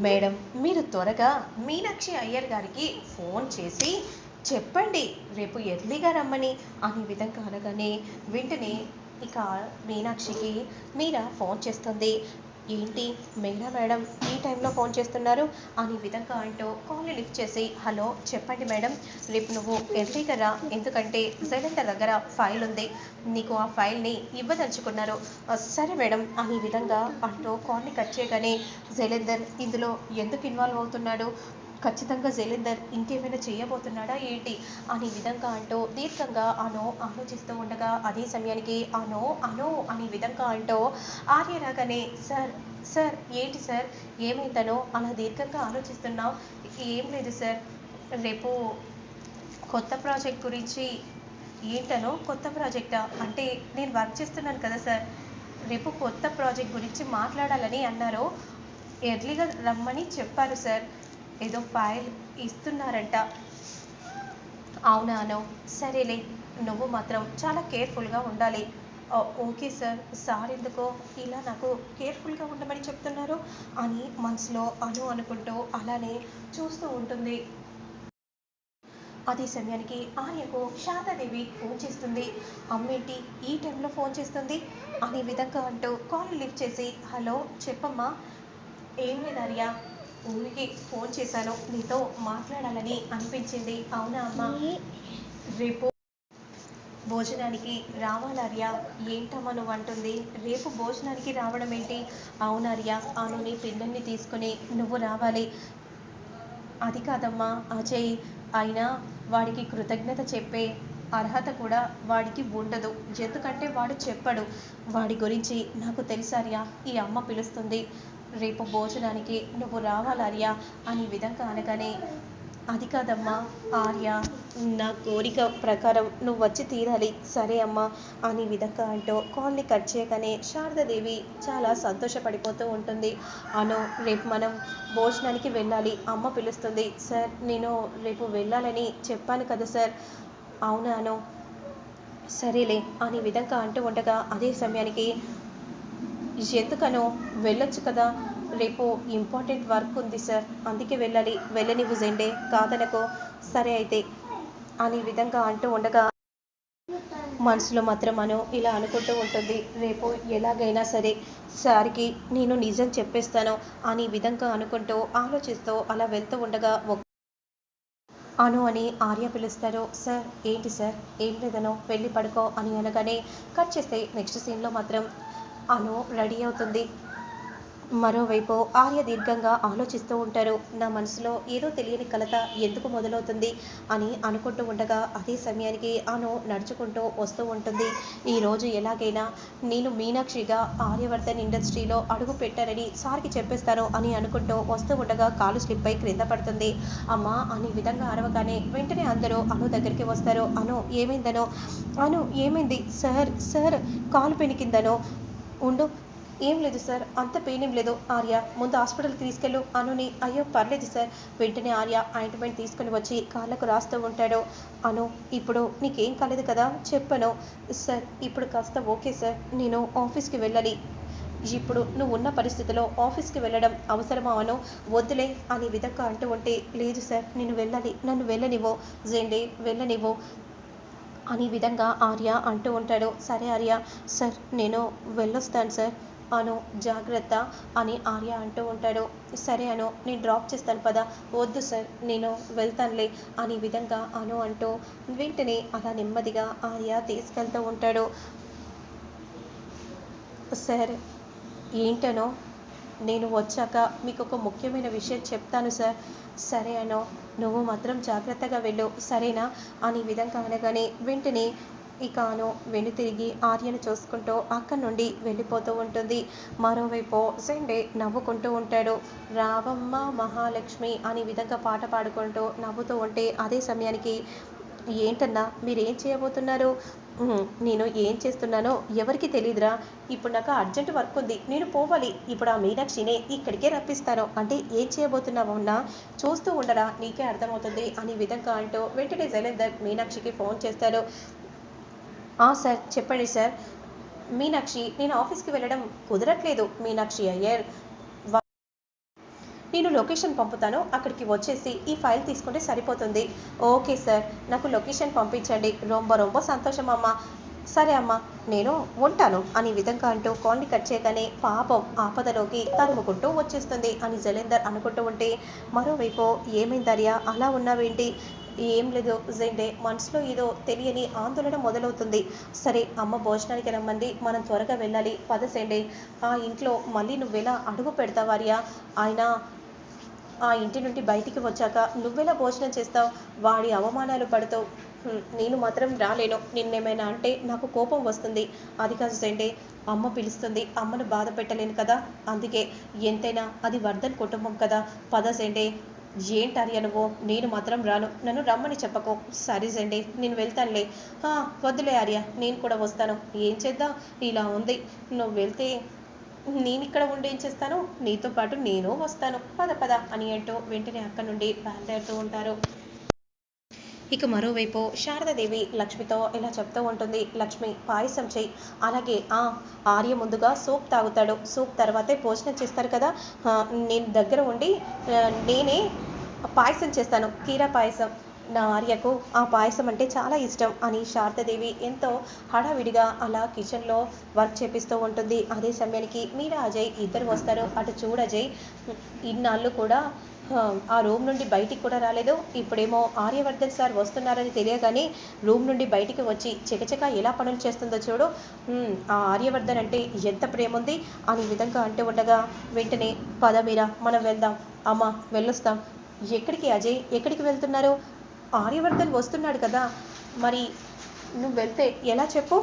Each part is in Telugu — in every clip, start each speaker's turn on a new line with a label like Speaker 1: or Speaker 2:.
Speaker 1: మేడం మీరు త్వరగా మీనాక్షి అయ్యర్ గారికి ఫోన్ చేసి చెప్పండి. రేపు ఎర్లీగా రమ్మని. అనే విధంగా అనగానే వెంటనే ఇక మీనాక్షికి మీరా ఫోన్ చేస్తుంది. ఏంటి మీరా మేడం ఈ టైంలో ఫోన్ చేస్తున్నారు? అనే విధంగా అంటూ కాల్ లిఫ్ట్ చేసి హలో చెప్పండి మేడం రేపు నువ్వు ఎర్లీగా రా ఎందుకంటే జైలంటర్ దగ్గర ఫైల్ ఉంది. నీకు ఆ ఫైల్ని ఇవ్వదలుచుకున్నారు. సరే మేడం అనే విధంగా అంటూ కాల్ని కట్ చేయగానే జైలేందర్ ఇందులో ఎందుకు ఇన్వాల్వ్ అవుతున్నాడు? ఖచ్చితంగా జైలేందర్ ఇంకేమైనా చేయబోతున్నాడా ఏంటి? అనే విధంగా అంటూ దీర్ఘంగా అనో ఆలోచిస్తూ ఉండగా అదే సమయానికి అనో అనో అనే విధంగా అంటూ ఆర్య రాగానే సార్ సార్ ఏంటి సార్ ఏమైందనో అలా దీర్ఘంగా ఆలోచిస్తున్నావు? ఏం లేదు సార్ రేపు కొత్త ప్రాజెక్ట్ గురించి ఏంటనో? కొత్త ప్రాజెక్టా అంటే నేను వర్క్ చేస్తున్నాను కదా సార్ రేపు కొత్త ప్రాజెక్ట్ గురించి మాట్లాడాలని అన్నారు? ఎర్లీగా రమ్మని చెప్పారు సార్ ఏదో ఫైల్ ఇస్తున్నారంట. అవునా? సరేలే. నువ్వు మాత్రం చాలా కేర్ఫుల్గా ఉండాలి. ఓకే సార్ సార్ ఎందుకో ఇలా నాకు కేర్ఫుల్గా ఉండమని చెప్తున్నారు అని మనసులో అను అనుకుంటూ అలానే చూస్తూ ఉంటుంది. అదే సమయానికి ఆర్యకు శారదాదేవి ఫోన్ చేస్తుంది. అమ్మేంటి ఈ టైంలో ఫోన్ చేస్తుంది? అనే విధంగా అంటూ కాల్ లిఫ్ట్ చేసి హలో చెప్పమ్మా. ఏం లేదు ఆర్య ఊరికి ఫోన్ చేశాను నీతో మాట్లాడాలని అనిపించింది. అవునా అమ్మా? రేపు భోజనానికి రావాలార్య ఏంటమ్మా నువ్వు అంటుంది. రేపు భోజనానికి రావడం ఏంటి? అవునార్య అను నీ పిల్లల్ని తీసుకుని నువ్వు రావాలి. అది కాదమ్మా అజయ్ అయినా వాడికి కృతజ్ఞత చెప్పే అర్హత కూడా వాడికి ఉండదు. ఎందుకంటే వాడు చెప్పడు. వాడి గురించి నాకు తెలుసార్యా ఈ అమ్మ పిలుస్తుంది. రేపు భోజనానికి నువ్వు రావాలార్యా అనే విధంగా అనగానే అది కాదమ్మా ఆర్య. నా కోరిక ప్రకారం నువ్వు వచ్చి తీరాలి. సరే అమ్మా అని విధంగా అంటూ కాల్ని కట్ చేయగానే శారదాదేవి చాలా సంతోషపడిపోతూ ఉంటుంది. అను రేపు మనం భోజనానికి వెళ్ళాలి అమ్మ పిలుస్తుంది. సార్ నేను రేపు వెళ్ళాలని చెప్పాను కదా సార్. అవునా అను? సరేలే అని విధంగా అంటూ ఉండగా అదే సమయానికి ఎందుకనో? వెళ్ళొచ్చు కదా? రేపు ఇంపార్టెంట్ వర్క్ ఉంది సార్. అందుకే వెళ్ళాలి. వెళ్ళనివ్వు జెండే. కాదనకో సరే అయితే అనే విధంగా అంటూ ఉండగా మనసులో మాత్రం మనం ఇలా అనుకుంటూ ఉంటుంది. రేపు ఎలాగైనా సరే సార్కి నేను నిజం చెప్పేస్తాను అని విధంగా అనుకుంటూ ఆలోచిస్తూ అలా వెళ్తూ ఉండగా ఒక అను అని ఆర్య పిలుస్తారు. సార్ ఏంటి సార్? ఏం లేదనో వెళ్ళి పడుకో అని అనగానే కట్ చేస్తే నెక్స్ట్ సీన్లో మాత్రం అను రెడీ అవుతుంది. మరోవైపు ఆర్య దీర్ఘంగా ఆలోచిస్తూ ఉంటారు. నా మనసులో ఏదో తెలియని కలత ఎందుకు మొదలవుతుంది అని అనుకుంటూ ఉండగా అదే సమయానికి అను నడుచుకుంటూ వస్తూ ఉంటుంది. ఈరోజు ఎలాగైనా నేను మీనాక్షిగా ఆర్యవర్ధన్ ఇండస్ట్రీలో అడుగు పెట్టానని సార్కి చెప్పేస్తాను అని అనుకుంటూ వస్తూ ఉండగా కాలు స్లిప్ అయి క్రింద పడుతుంది. అమ్మా! అని విధంగా అరవగానే వెంటనే అందరూ అను దగ్గరికి వస్తారు. అను ఏమైందనో? అను ఏమైంది? సార్ సార్ కాలు పెనికిందనో? ఉండు ఏం లేదు సార్ అంత పెయిన్ ఏం లేదు. ఆర్య ముందు హాస్పిటల్కి తీసుకెళ్ళు. అనుని అయ్యో పర్లేదు సార్. వెంటనే ఆర్య ఆయింట్మెంట్ తీసుకుని వచ్చి కాళ్ళకు రాస్తూ ఉంటాడు. అను ఇప్పుడు నీకేం కాలేదు కదా? చెప్పను. సార్ ఇప్పుడు కాస్త ఓకే సార్. నేను ఆఫీస్కి వెళ్ళాలి. ఇప్పుడు నువ్వు ఉన్న పరిస్థితిలో ఆఫీస్కి వెళ్ళడం అవసరమా అను? వద్దులే అనే విధంగా అంటూ ఉంటే లేదు సార్ నేను వెళ్ళాలి. నన్ను వెళ్ళనివ్వు. జెండే వెళ్ళనివ్వు అనే విధంగా ఆర్య అంటూ ఉంటాడు. సరే ఆర్య సార్ నేను వెళ్ళొస్తాను సార్. అను జాగ్రత్త అని ఆర్య అంటూ ఉంటాడు. సరే అను నేను డ్రాప్ చేస్తాను పదా. వద్దు సార్ నేను వెళ్తానులే అని విధంగా అను అంటూ వెంటనే అలా నెమ్మదిగా ఆర్య తీసుకెళ్తూ ఉంటాడు. సార్ ఏంటనో నేను వచ్చాక మీకు ఒక ముఖ్యమైన విషయం చెప్తాను సార్. సరే అనో నువ్వు మాత్రం జాగ్రత్తగా వెళ్ళు సరేనా? అని విధంగా అనగానే వెంటనే ఇక అను తిరిగి ఆర్యను చూసుకుంటూ అక్కడి నుండి వెళ్ళిపోతూ ఉంటుంది. మరోవైపు సెండే నవ్వుకుంటూ ఉంటాడు. రావమ్మ మహాలక్ష్మి అని విధంగా పాట పాడుకుంటూ నవ్వుతూ ఉంటే అదే సమయానికి ఏంటన్నా మీరేం చేయబోతున్నారు? నేను ఏం చేస్తున్నానో ఎవరికి తెలియదురా ఇప్పుడు నాకు అర్జెంట్ వర్క్ ఉంది. నేను పోవాలి. ఇప్పుడు ఆ మీనాక్షినే ఇక్కడికే రప్పిస్తాను. అంటే ఏం చేయబోతున్నావు అన్నా? చూస్తూ ఉండరా. నీకే అర్థమవుతుంది అని విధంగా అంటూ వెంటనే జైలేందర్ మీనాక్షికి ఫోన్ చేస్తాడు. సార్ చెప్పండి సార్. మీనాక్షి నేను ఆఫీస్కి వెళ్ళడం కుదరట్లేదు మీనాక్షి అయ్యర్. నేను లొకేషన్ పంపుతాను అక్కడికి వచ్చేసి ఈ ఫైల్ తీసుకుంటే సరిపోతుంది. Okay sir. నాకు లొకేషన్ పంపించండి. రొంబ రొంబ సంతోషం అమ్మా. సరే అమ్మా. నేను ఉంటాను అనే విధంగా అంటూ కాల్ని కట్ చేయగానే పాపం ఆపదలోకి తరుముకుంటూ వచ్చేస్తుంది అని జలేందర్ అనుకుంటూ ఉంటే మరోవైపు ఏమైందర్యా అలా ఉన్నావేంటి? ఏం లేదు జెండే మనసులో ఏదో తెలియని ఆందోళన మొదలవుతుంది. సరే అమ్మ భోజనానికి రమ్మంది. మనం త్వరగా వెళ్ళాలి. పద సెండే ఆ ఇంట్లో మళ్ళీ నువ్వెలా అడుగు పెడతావార్యా ఆయన ఆ ఇంటి నుండి బయటికి వచ్చాక నువ్వెలా భోజనం చేస్తావు? వాడి అవమానాలు పడుతావు. నేను మాత్రం రాలేను. నిన్నేమైనా అంటే నాకు కోపం వస్తుంది. అది కాదు సెండే అమ్మ పిలుస్తుంది. అమ్మను బాధ పెట్టలేను కదా. అందుకే ఎంతైనా అది వర్ధన్ కుటుంబం కదా. పద సెండే ఏంటరియా నువ్వు నేను మాత్రం రాను. నన్ను రమ్మని చెప్పకు. సరే నేను వెళ్తానులే. "ఆ, వద్దులే ఆర్య నేను కూడా వస్తాను. ఏం చేద్దాం? ఇలా ఉంది. నువ్వు వెళ్తే నేను ఇక్కడ ఉండి ఏం చేస్తాను? నీతో పాటు నేను వస్తాను. పద పద అని అంటూ వెంటనే అక్కడ నుండి బయలుదేరుతూ ఉంటారు. ఇక మరోవైపు శారదాదేవి లక్ష్మితో ఇలా చెప్తూ ఉంటుంది లక్ష్మి పాయసం చేయి. అలాగే ఆ ఆర్య ముందుగా సూప్ తాగుతాడు. సూప్ తర్వాతే భోజనం చేస్తారు కదా. నేను దగ్గర ఉండి నేనే పాయసం చేస్తాను. కీరా పాయసం. నా ఆర్యకు ఆ పాయసం అంటే చాలా ఇష్టం అని శారదాదేవి ఎంతో హడావిడిగా అలా కిచెన్లో వర్క్ చేపిస్తూ ఉంటుంది. అదే సమయానికి మీరా అజయ్ ఇద్దరు వస్తారు. అటు చూడ అజయ్ ఇన్నాళ్ళు కూడా ఆ, రూమ్ నుండి బయటికి కూడా రాలేదు. ఇప్పుడేమో ఆర్యవర్ధన్ సార్ వస్తున్నారని తెలియగానే రూమ్ నుండి బయటికి వచ్చి చకచక ఎలా పనులు చేస్తుందో చూడు. ఆ ఆర్యవర్ధన్ అంటే ఎంత ప్రేమ ఉంది అని విధంగా అంటూ ఉండగా వెంటనే పద మీరా మనం వెళ్దాం. అమ్మ వెళ్ళొస్తాం. ఎక్కడికి అజయ్? ఎక్కడికి వెళ్తున్నారు? ఆర్యవర్ధన్ వస్తున్నాడు కదా. మరి నువ్వు వెళ్తే ఎలా చెప్పు?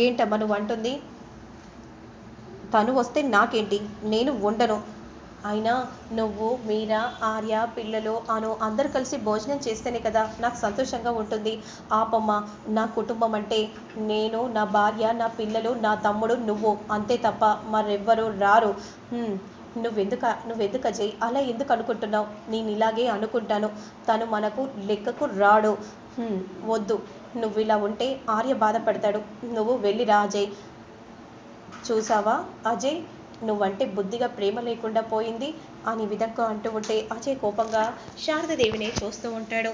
Speaker 1: ఏంటమ్మా నువ్వు అంటుంది తను వస్తే నాకేంటి? నేను ఉండను. అయినా నువ్వు మీరా ఆర్య పిల్లలు అను అందరు కలిసి భోజనం చేస్తేనే కదా నాకు సంతోషంగా ఉంటుంది. ఆపమ్మ నా కుటుంబం అంటే నేను నా భార్య నా పిల్లలు నా తమ్ముడు నువ్వు. అంతే తప్ప మరెవ్వరు రారు. నువ్వెందుక నువ్వెందుకు అజయ్? అలా ఎందుకు అనుకుంటున్నావు? నేను ఇలాగే అనుకుంటాను. తను మనకు లెక్కకు రాడు. వద్దు. నువ్వు ఇలా ఉంటే ఆర్య బాధపడతాడు. నువ్వు వెళ్ళిరా అజయ్. చూసావా అజయ్? నువ్వంటే బుద్ధిగా ప్రేమ లేకుండా పోయింది అని విధంగా అంటూ ఉంటే అజయ్ కోపంగా శారదాదేవిని చూస్తూ ఉంటాడు.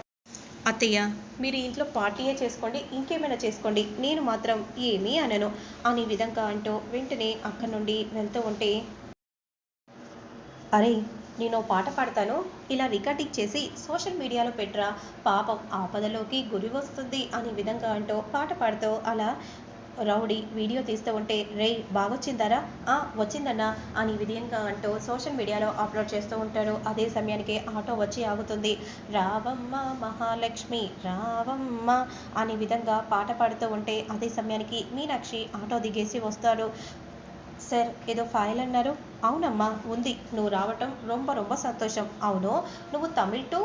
Speaker 1: అత్తయ్య మీరు ఇంట్లో పార్టీయే చేసుకోండి ఇంకేమైనా చేసుకోండి నేను మాత్రం ఏమీ అనను అని విధంగా అంటూ వెంటనే అక్కడి నుండి వెళ్తూ ఉంటే అరే నేను పాట పాడతాను ఇలా రికార్డింగ్ చేసి సోషల్ మీడియాలో పెట్టరా పాపం ఆపదలోకి గురి వస్తుంది అనే విధంగా అంటూ పాట పాడుతూ అలా రౌడీ వీడియో తీస్తూ ఉంటే రే బాగొచ్చిందరా? ఆ వచ్చిందన్నా అని విధంగా అంటూ సోషల్ మీడియాలో అప్లోడ్ చేస్తూ ఉంటాడు అదే సమయానికి ఆటో వచ్చి ఆగుతుంది. రావమ్మ మహాలక్ష్మి రావమ్మ అనే విధంగా పాట పాడుతూ ఉంటే అదే సమయానికి మీనాక్షి ఆటో దిగేసి వస్తాడు. సార్ ఏదో ఫైల్ అన్నారు? అవునమ్మా ఉంది. నువ్వు రావటం రొంబ రొంబ సంతోషం. అవును? నువ్వు తమిళ్ టు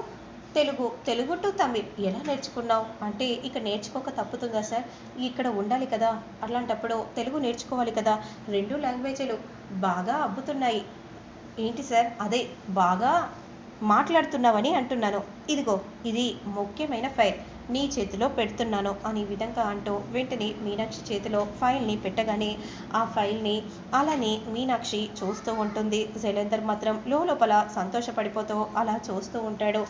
Speaker 1: తెలుగు తెలుగు టు తమిళ్ ఎలా నేర్చుకున్నావు? అంటే ఇక నేర్చుకోక తప్పుతుందా సార్? ఇక్కడ ఉండాలి కదా. అట్లాంటప్పుడు తెలుగు నేర్చుకోవాలి కదా. రెండు లాంగ్వేజ్లు బాగా అబ్బుతున్నాయి. ఏంటి సార్? అదే బాగా మాట్లాడుతున్నావని అంటున్నాను. ఇదిగో ఇది ముఖ్యమైన ఫైల్. నీ చేతిలో పెడుతున్నాను అనే విధంగా అంటూ వెంటనే మీనాక్షి చేతిలో ఫైల్ని పెట్టగానే ఆ ఫైల్ని అలానే మీనాక్షి చూస్తూ ఉంటుంది. శైలేందర్ మాత్రం లోపల సంతోషపడిపోతూ అలా చూస్తూ ఉంటాడు.